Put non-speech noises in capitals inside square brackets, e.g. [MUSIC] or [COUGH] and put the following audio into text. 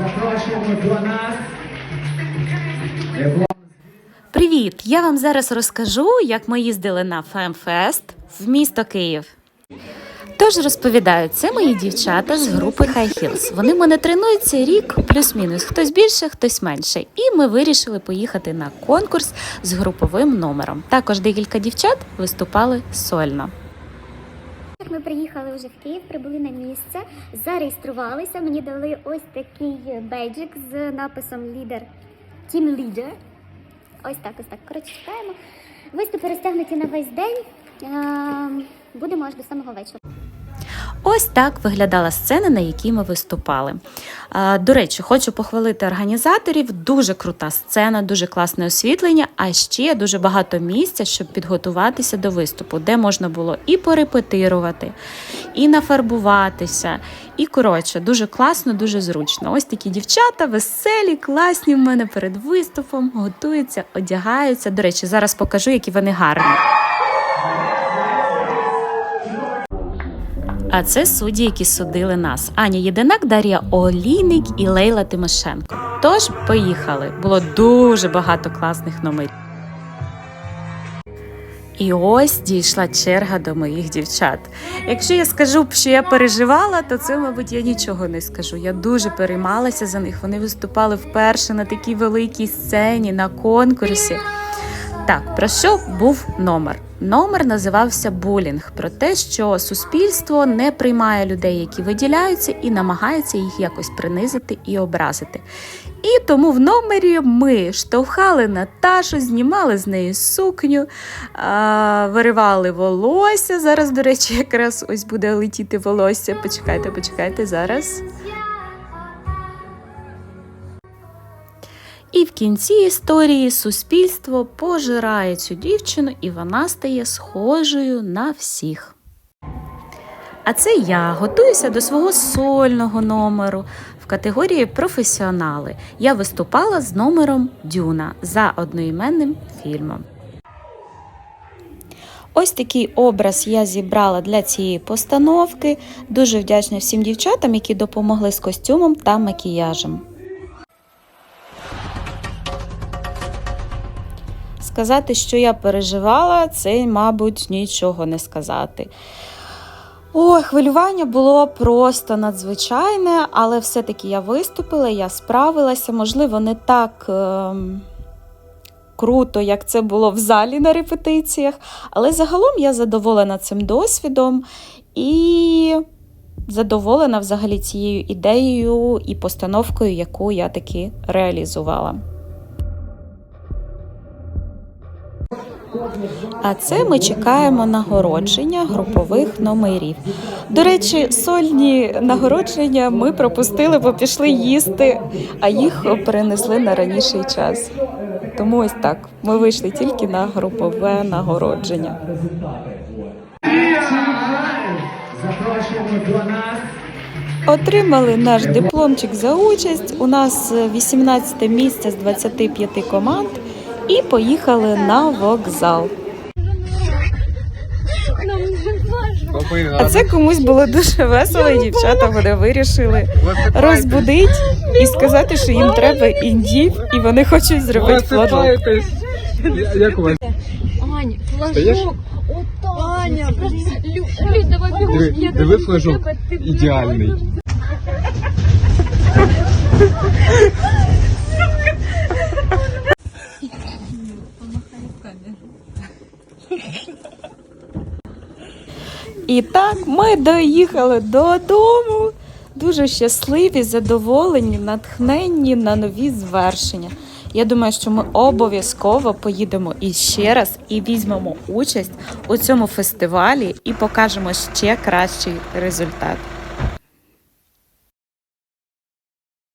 Запрошуємо до нас. Привіт! Я вам зараз розкажу, як ми їздили на Фемфест в місто Київ. Тож розповідаю, це мої дівчата з групи High Heels. Вони в мене тренуються рік плюс-мінус, хтось більше, хтось менше. І ми вирішили поїхати на конкурс з груповим номером. Також декілька дівчат виступали сольно. Ми приїхали вже в Київ, прибули на місце, зареєструвалися. Мені дали ось такий бейджик з написом лідер Team Leader. Ось так, ось так. Коротше, чекаємо. Виступи розтягнуті на весь день. Ем, Будемо аж до самого вечора. Ось так виглядала сцена, на якій ми виступали. До речі, хочу похвалити організаторів. Дуже крута сцена, дуже класне освітлення, а ще дуже багато місця, щоб підготуватися до виступу, де можна було і порепетирувати, і нафарбуватися. І коротше, дуже класно, дуже зручно. Ось такі дівчата, веселі, класні в мене перед виступом, готуються, одягаються. До речі, зараз покажу, які вони гарні. А це судді, які судили нас: Аня Єдинак, Дар'я Олійник і Лейла Тимошенко. Тож поїхали. Було дуже багато класних номерів. І ось дійшла черга до моїх дівчат. Якщо я скажу, що я переживала, то це, мабуть, я нічого не скажу. Я дуже переймалася за них. Вони виступали вперше на такій великій сцені, на конкурсі. Так, про що був номер? Номер називався булінг про те, що суспільство не приймає людей, які виділяються, і намагається їх якось принизити і образити. І тому в номері ми штовхали Наташу, знімали з неї сукню, виривали волосся. Зараз, до речі, якраз ось буде летіти волосся. Почекайте, почекайте зараз. І в кінці історії суспільство пожирає цю дівчину, і вона стає схожою на всіх. А це я готуюся до свого сольного номеру в категорії професіонали. Я виступала з номером Дюна за одноіменним фільмом. Ось такий образ я зібрала для цієї постановки. Дуже вдячна всім дівчатам, які допомогли з костюмом та макіяжем. Сказати, що я переживала, це, мабуть, нічого не сказати. Ой, хвилювання було просто надзвичайне, але все-таки я виступила, я справилася. Можливо, не так ем, круто, як це було в залі на репетиціях, але загалом я задоволена цим досвідом і задоволена взагалі цією ідеєю і постановкою, яку я таки реалізувала. А це ми чекаємо нагородження групових номерів. До речі, сольні нагородження ми пропустили, бо пішли їсти, а їх перенесли на раніший час. Тому ось так. Ми вийшли тільки на групове нагородження. Отримали наш дипломчик за участь. У нас 18 місце з 25 команд. І поїхали на вокзал. А це комусь було дуже весело, і дівчата мене вирішили розбудити і сказати, що їм треба індів, і вони хочуть зробити флажок. Як у вас? Аня, флажок. Аня, давай бігом. Диви, флажок ідеальний. [LAUGHS] І так ми доїхали додому. Дуже щасливі, задоволені, натхненні на нові звершення. Я думаю, що ми обов'язково поїдемо іще раз і візьмемо участь у цьому фестивалі і покажемо ще кращий результат.